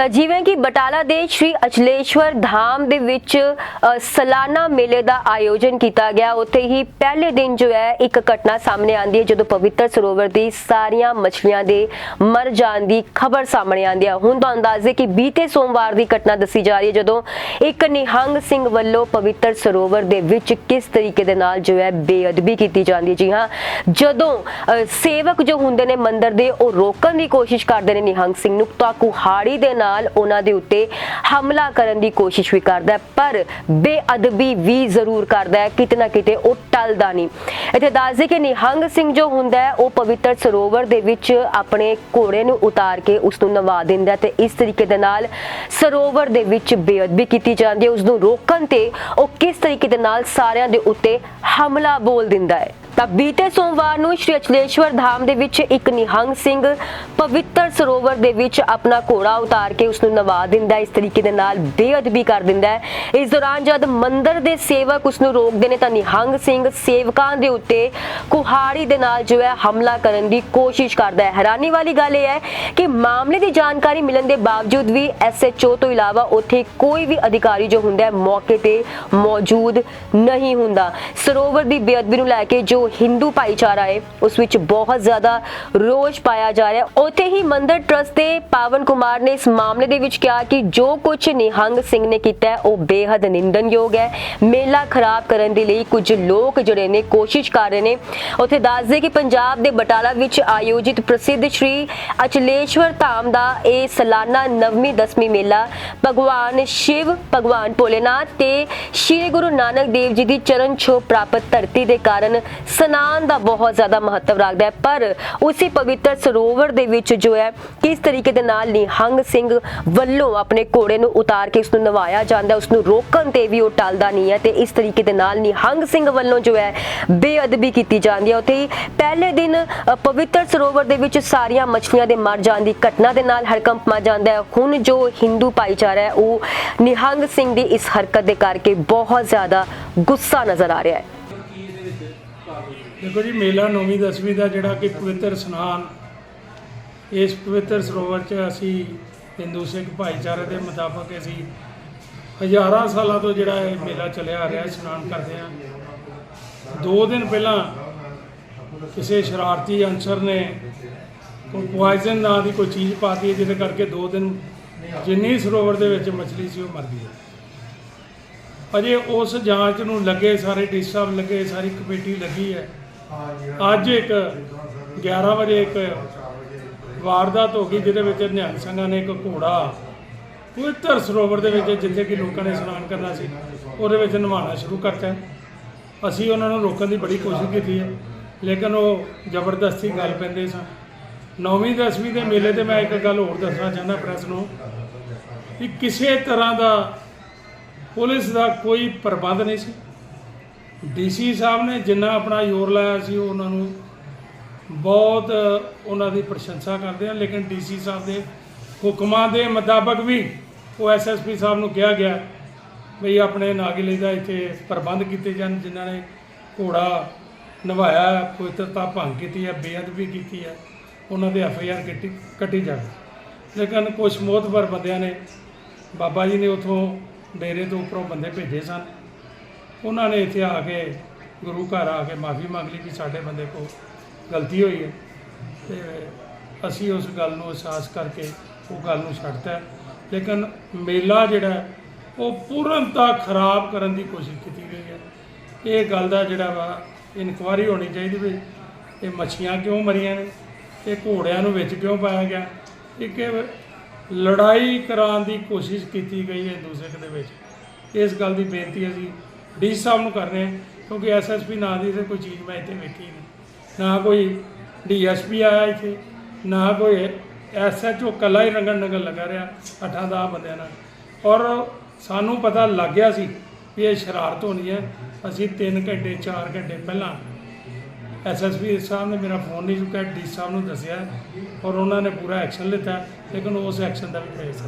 ਤਾਂ ਜਿਵੇਂ ਕਿ ਬਟਾਲਾ ਦੇ ਸ਼੍ਰੀ ਅਚਲੇਸ਼ਵਰ ਧਾਮ ਦੇ ਵਿੱਚ ਸਾਲਾਨਾ ਮੇਲੇ ਦਾ ਆਯੋਜਨ ਕੀਤਾ ਗਿਆ। ਉੱਥੇ ਹੀ ਪਹਿਲੇ ਦਿਨ ਜੋ ਹੈ, ਇੱਕ ਘਟਨਾ ਸਾਹਮਣੇ ਆਂਦੀ ਹੈ, ਜਦੋਂ ਪਵਿੱਤਰ ਸਰੋਵਰ ਦੀ ਸਾਰੀਆਂ ਮੱਛਲੀਆਂ ਦੇ ਮਰ ਜਾਣ ਦੀ ਖਬਰ ਸਾਹਮਣੇ ਆਂਦੀ ਹੈ। ਹੁਣ ਤਾਂ ਅੰਦਾਜ਼ੇ ਕਿ ਬੀਤੇ ਸੋਮਵਾਰ ਦੀ ਘਟਨਾ ਦੱਸੀ ਜਾ ਰਹੀ ਹੈ, ਜਦੋਂ ਇੱਕ ਨਿਹੰਗ ਸਿੰਘ ਵੱਲੋਂ ਪਵਿੱਤਰ ਸਰੋਵਰ ਦੇ ਵਿੱਚ ਕਿਸ ਤਰੀਕੇ ਦੇ ਨਾਲ ਜੋ ਹੈ, ਬੇਅਦਬੀ ਕੀਤੀ ਜਾਂਦੀ ਹੈ। ਜੀ ਹਾਂ, ਜਦੋਂ ਸੇਵਕ ਜੋ ਹੁੰਦੇ ਨੇ ਮੰਦਰ ਦੇ, ਉਹ ਰੋਕਣ ਦੀ ਕੋਸ਼ਿਸ਼ ਕਰਦੇ ਨੇ ਨਿਹੰਗ ਸਿੰਘ ਨੂੰ, ਤਾਂ ਕੁਹਾੜੀ ਦੇ ਨਾਲ ਉਹਨਾਂ ਦੇ ਉੱਤੇ ਹਮਲਾ ਕਰਨ ਦੀ ਕੋਸ਼ਿਸ਼ ਵੀ ਕਰਦਾ ਹੈ, ਪਰ ਬੇਅਦਬੀ ਵੀ ਜ਼ਰੂਰ ਕਰਦਾ ਹੈ, ਕਿਤੇ ਕਿਤੇ ਉਹ ਟਲਦਾ ਨਹੀਂ। ਇੱਥੇ ਦੱਸਦੇ ਕਿ ਨਿਹੰਗ ਸਿੰਘ ਜੋ ਹੁੰਦਾ ਹੈ, ਉਹ ਪਵਿੱਤਰ ਸਰੋਵਰ ਦੇ ਵਿੱਚ ਆਪਣੇ ਘੋੜੇ ਨੂੰ ਉਤਾਰ ਕੇ ਉਸ ਨੂੰ ਨਵਾ ਦਿੰਦਾ ਤੇ ਇਸ ਤਰੀਕੇ ਦੇ ਨਾਲ ਸਰੋਵਰ ਦੇ ਵਿੱਚ ਬੇਅਦਬੀ ਕੀਤੀ ਜਾਂਦੀ ਹੈ, ਉਸ ਨੂੰ ਰੋਕਣ ਤੇ ਉਹ ਕਿਸ ਤਰੀਕੇ ਦੇ ਨਾਲ ਸਾਰਿਆਂ ਦੇ ਉੱਤੇ ਹਮਲਾ ਬੋਲ ਦਿੰਦਾ ਹੈ। ਤਾਂ ਬੀਤੇ ਸੋਮਵਾਰ ਨੂੰ ਸ਼੍ਰੀ ਅਚਲੇਸ਼ਵਰ ਧਾਮ ਦੇ ਵਿੱਚ ਇੱਕ ਨਿਹੰਗ ਸਿੰਘ ਪਵਿੱਤਰ ਸਰੋਵਰ ਦੇ ਵਿੱਚ ਆਪਣਾ ਘੋੜਾ ਉਤਾਰ ਕੇ ਉਸ ਨੂੰ ਨਵਾ ਦਿੰਦਾ ਇਸ ਤਰੀਕੇ ਦੇ ਨਾਲ ਬੇਅਦਬੀ ਕਰ ਦਿੰਦਾ ਹੈ। ਇਸ ਦੌਰਾਨ ਜਦ ਮੰਦਿਰ ਦੇ ਸੇਵਕ ਉਸ ਨੂੰ ਰੋਕਦੇ ਨੇ ਤਾਂ ਨਿਹੰਗ ਸਿੰਘ ਸੇਵਕਾਂ ਦੇ ਉੱਤੇ ਕੁਹਾੜੀ ਦੇ ਨਾਲ ਜੋ ਹੈ ਹਮਲਾ ਕਰਨ ਦੀ ਕੋਸ਼ਿਸ਼ ਕਰਦਾ ਹੈ। ਹੈਰਾਨੀ ਵਾਲੀ ਗੱਲ ਇਹ ਹੈ ਕਿ ਮਾਮਲੇ ਦੀ ਜਾਣਕਾਰੀ ਮਿਲਣ ਦੇ ਬਾਵਜੂਦ ਵੀ ਐਸਐਚਓ ਤੋਂ ਇਲਾਵਾ ਉੱਥੇ ਕੋਈ ਵੀ ਅਧਿਕਾਰੀ ਜੋ ਹੁੰਦਾ ਹੈ, ਮੌਕੇ ਤੇ ਮੌਜੂਦ ਨਹੀਂ ਹੁੰਦਾ। ਸਰੋਵਰ ਦੀ ਬੇਅਦਬੀ ਨੂੰ ਲੈ ਕੇ ਜੋ ਹਿੰਦੂ ਭਾਈਚਾਰਾ ਹੈ, ਉਸ ਵਿੱਚ ਬਹੁਤ ਜ਼ਿਆਦਾ ਰੋਜ਼ ਪਾਇਆ ਜਾ ਰਿਹਾ ਉੱਥੇ ਹੀ ਮੰਦਰ ਟਰਸਟ ਦੇ ਪਾਵਨ ਕੁਮਾਰ ਨੇ ਇਸ ਮਾਮਲੇ ਦੇ ਵਿੱਚ ਕਿਹਾ ਕਿ ਜੋ ਕੁਝ ਨਿਹੰਗ ਸਿੰਘ ਨੇ ਕੀਤਾ ਉਹ ਬੇਹੱਦ ਨਿੰਦਨਯੋਗ ਹੈ। ਮੇਲਾ ਖਰਾਬ ਕਰਨ ਦੇ ਲਈ ਕੁਝ ਲੋਕ ਜਿਹੜੇ ਨੇ ਕੋਸ਼ਿਸ਼ ਕਰ ਰਹੇ ਨੇ। ਉੱਥੇ ਦੱਸਦੇ ਕਿ ਪੰਜਾਬ ਦੇ ਬਟਾਲਾ ਵਿੱਚ ਆਯੋਜਿਤ ਪ੍ਰਸਿੱਧ ਸ਼੍ਰੀ ਅਚਲੇਸ਼ਵਰ ਧਾਮ ਦਾ ਇਹ ਸਾਲਾਨਾ ਨਵਮੀ ਦਸਵੀਂ ਮੇਲਾ ਭਗਵਾਨ ਸ਼ਿਵ, ਭਗਵਾਨ ਭੋਲੇਨਾਥ ਤੇ ਸ਼੍ਰੀ ਗੁਰੂ ਨਾਨਕ ਦੇਵ ਜੀ ਦੀ ਚਰਨ ਛੋਹ ਪ੍ਰਾਪਤ ਧਰਤੀ ਦੇ ਕਾਰਨ ਸਨਾਨ ਦਾ ਬਹੁਤ ਜ਼ਿਆਦਾ ਮਹੱਤਵ ਰੱਖਦਾ ਹੈ, ਪਰ ਉਸੇ ਪਵਿੱਤਰ ਸਰੋਵਰ ਦੇ ਵਿੱਚ ਜੋ ਹੈ, ਕਿਸ ਤਰੀਕੇ ਦੇ ਨਾਲ ਨਿਹੰਗ ਸਿੰਘ ਵੱਲੋਂ ਆਪਣੇ ਘੋੜੇ ਨੂੰ ਉਤਾਰ ਕੇ ਉਸ ਨੂੰ ਨਵਾਇਆ ਜਾਂਦਾ ਹੈ ਉਸ ਨੂੰ ਰੋਕਣ ਤੇ ਵੀ ਉਹ ਟਲਦਾ ਨਹੀਂ ਹੈ ਤੇ ਇਸ ਤਰੀਕੇ ਦੇ ਨਾਲ ਨਿਹੰਗ ਸਿੰਘ ਵੱਲੋਂ ਜੋ ਹੈ, ਬੇਅਦਬੀ ਕੀਤੀ ਜਾਂਦੀ ਹੈ। ਉੱਥੇ ਹੀ ਪਹਿਲੇ ਦਿਨ ਪਵਿੱਤਰ ਸਰੋਵਰ ਦੇ ਵਿੱਚ ਸਾਰੀਆਂ ਮੱਛਲੀਆਂ ਦੇ ਮਰ ਜਾਣ ਦੀ ਘਟਨਾ ਦੇ ਨਾਲ ਹੜਕੰਪ ਮਚ ਜਾਂਦਾ ਹੈ। ਹੁਣ ਜੋ ਹਿੰਦੂ ਭਾਈਚਾਰਾ ਹੈ, ਉਹ ਨਿਹੰਗ ਸਿੰਘ ਦੀ ਇਸ ਹਰਕਤ ਦੇ ਕਰਕੇ ਬਹੁਤ ਜ਼ਿਆਦਾ ਗੁੱਸਾ ਨਜ਼ਰ ਆ ਰਿਹਾ ਹੈ। ਦੇਖੋ ਜੀ, ਮੇਲਾ ਨੌਵੀਂ, ਦਸਵੀਂ ਦਾ ਜਿਹੜਾ ਕਿ ਪਵਿੱਤਰ ਇਸ਼ਨਾਨ ਇਸ ਪਵਿੱਤਰ ਸਰੋਵਰ 'ਚ ਅਸੀਂ ਹਿੰਦੂ ਸਿੱਖ ਭਾਈਚਾਰੇ ਦੇ ਮੁਤਾਬਕ ਅਸੀਂ ਹਜ਼ਾਰਾਂ ਸਾਲਾਂ ਤੋਂ ਜਿਹੜਾ ਇਹ ਮੇਲਾ ਚੱਲਿਆ ਆ ਰਿਹਾ, ਇਸ਼ਨਾਨ ਕਰਦੇ ਆ ਦੋ ਦਿਨ ਪਹਿਲਾਂ ਕਿਸੇ ਸ਼ਰਾਰਤੀ ਅਨਸਰ ਨੇ ਕੋਈ ਪੋਇਜ਼ਨ ਨਾਂ ਦੀ ਕੋਈ ਚੀਜ਼ ਪਾਤੀ ਹੈ ਜਿਹਦੇ ਕਰਕੇ ਦੋ ਦਿਨ ਜਿੰਨੀ ਸਰੋਵਰ ਦੇ ਵਿੱਚ ਮੱਛਲੀ ਸੀ, ਉਹ ਮਰ ਗਈ। ਹੈ ਅਜੇ ਉਸ ਜਾਂਚ ਨੂੰ ਲੱਗੇ ਸਾਰੇ ਡੀ ਸਾਹਿਬ ਲੱਗੇ, ਸਾਰੀ ਕਮੇਟੀ ਲੱਗੀ ਹੈ। ਅੱਜ ਇੱਕ 11 ਵਜੇ ਇੱਕ ਵਾਰਦਾਤ ਹੋ ਗਈ, ਜਿਹਦੇ ਵਿੱਚ ਨਿਹੰਗ ਸਿੰਘਾਂ ਨੇ ਇੱਕ ਘੋੜਾ ਪਵਿੱਤਰ ਸਰੋਵਰ ਦੇ ਵਿੱਚ ਜਿੱਥੇ ਕਿ ਲੋਕਾਂ ਨੇ ਇਸ਼ਨਾਨ ਕਰਨਾ ਸੀ, ਉਹਦੇ ਵਿੱਚ ਨਹਾਉਣਾ ਸ਼ੁਰੂ ਕਰਤਾ ਅਸੀਂ ਉਹਨਾਂ ਨੂੰ ਰੋਕਣ ਦੀ ਬੜੀ ਕੋਸ਼ਿਸ਼ ਕੀਤੀ ਹੈ, ਲੇਕਿਨ ਉਹ ਜ਼ਬਰਦਸਤੀ ਗੱਲ ਪੈਂਦੇ ਸਨ। ਨੌਵੀਂ ਦਸਵੀਂ ਦੇ ਮੇਲੇ ਤੇ ਮੈਂ ਇੱਕ ਗੱਲ ਹੋਰ ਦੱਸਣਾ ਚਾਹੁੰਦਾ ਪ੍ਰੈਸ ਨੂੰ, ਕਿ ਕਿਸੇ ਤਰ੍ਹਾਂ ਦਾ ਪੁਲਿਸ ਦਾ ਕੋਈ ਪ੍ਰਬੰਧ ਨਹੀਂ ਸੀ। ਡੀਸੀ ਸਾਹਿਬ ਨੇ ਜਿੰਨਾ ਆਪਣਾ ਜ਼ੋਰ ਲਾਇਆ ਸੀ, ਉਹਨਾਂ ਨੂੰ ਬਹੁਤ ਉਹਨਾਂ ਦੀ ਪ੍ਰਸ਼ੰਸਾ ਕਰਦੇ ਆ, ਲੇਕਿਨ ਡੀਸੀ ਸਾਹਿਬ ਦੇ ਹੁਕਮਾਂ ਦੇ ਮੁਤਾਬਕ ਵੀ ਉਹ ਐਸਐਸਪੀ ਸਾਹਿਬ ਨੂੰ ਕਿਹਾ ਗਿਆ ਵੀ ਆਪਣੇ ਨਾਗਿਲੇ ਦਾ ਇੱਥੇ ਪ੍ਰਬੰਧ ਕੀਤੇ ਜਾਣ, ਜਿਨ੍ਹਾਂ ਨੇ ਘੋੜਾ ਨਿਭਾਇਆ ਪਵਿੱਤਰਤਾ ਭੰਗ ਕੀਤੀ ਹੈ, ਬੇਅਦਬੀ ਕੀਤੀ ਹੈ, ਉਹਨਾਂ ਦੇ ਐਫਆਈਆਰ ਕੱਟੀ ਕੱਟੀ ਜਾਵੇ। ਲੇਕਿਨ ਕੁਝ ਮੋਤਬਰ ਬੰਦਿਆਂ ਨੇ, ਬਾਬਾ ਜੀ ਨੇ ਉਥੋਂ ਡੇਰੇ ਤੋਂ ਉੱਪਰੋਂ ਬੰਦੇ ਭੇਜੇ ਸਨ। ਉਹਨਾਂ ਨੇ ਇੱਥੇ ਆ ਕੇ ਗੁਰੂ ਘਰ ਆ ਕੇ ਮਾਫੀ ਮੰਗ ਲਈ ਵੀ ਸਾਡੇ ਬੰਦੇ ਕੋਲ ਗਲਤੀ ਹੋਈ ਹੈ। ਤੇ ਅਸੀਂ ਉਸ ਗੱਲ ਨੂੰ ਅਹਿਸਾਸ ਕਰਕੇ ਉਹ ਗੱਲ ਨੂੰ ਛੱਡਤਾ ਹੈ। ਲੇਕਿਨ ਮੇਲਾ ਜਿਹੜਾ ਉਹ ਪੂਰਨਤਾ ਖਰਾਬ ਕਰਨ ਦੀ ਕੋਸ਼ਿਸ਼ ਕੀਤੀ ਗਈ ਹੈ। ਇਹ ਗੱਲ ਦਾ ਜਿਹੜਾ ਵਾ, ਇਨਕੁਆਰੀ ਹੋਣੀ ਚਾਹੀਦੀ ਵੀ ਇਹ ਮੱਛੀਆਂ ਕਿਉਂ ਮਰੀਆਂ ਨੇ? ਇਹ ਘੋੜਿਆਂ ਨੂੰ ਵਿੱਚ ਕਿਉਂ ਪਾਇਆ ਗਿਆ? ਇੱਕ ਲੜਾਈ ਕਰਾਉਣ ਦੀ ਕੋਸ਼ਿਸ਼ ਕੀਤੀ ਗਈ ਹੈ ਹਿੰਦੂ ਸਿੱਖ ਦੇ ਵਿੱਚ। ਇਸ ਗੱਲ ਦੀ ਬੇਨਤੀ ਅਸੀਂ ਡੀ ਸਾਹਿਬ ਨੂੰ ਕਰ ਰਹੇ ਹਾਂ, ਕਿਉਂਕਿ ਐਸਐਸਪੀ ਨਾਂ ਦੀ ਕੋਈ ਚੀਜ਼ ਮੈਂ ਇੱਥੇ ਵੇਖੀ ਨਹੀਂ। ਨਾ ਕੋਈ ਡੀਐਸਪੀ ਆਇਆ ਇੱਥੇ, ਨਾ ਕੋਈ ਐਸਐਚਓ ਕੱਲਾ ਹੀ ਰੰਗਣ ਨੰਗਣ ਲੱਗਾ ਰਿਹਾ, ਅੱਠਾਂ ਦਸ ਬੰਦਿਆਂ ਨਾਲ। ਔਰ ਸਾਨੂੰ ਪਤਾ ਲੱਗ ਗਿਆ ਸੀ ਵੀ ਇਹ ਸ਼ਰਾਰਤ ਹੋਣੀ ਹੈ। ਅਸੀਂ 3 ਘੰਟੇ 4 ਘੰਟੇ ਪਹਿਲਾਂ ਐਸਐਸਪੀ ਸਾਹਿਬ ਨੇ ਮੇਰਾ ਫੋਨ ਨਹੀਂ ਚੁੱਕਿਆ, ਡੀ ਸਾਹਿਬ ਨੂੰ ਦੱਸਿਆ ਔਰ ਉਹਨਾਂ ਨੇ ਪੂਰਾ ਐਕਸ਼ਨ ਲਿੱਤਾ, ਲੇਕਿਨ ਉਸ ਐਕਸ਼ਨ ਦਾ ਵੀ ਕੋਈ ਅਸਰ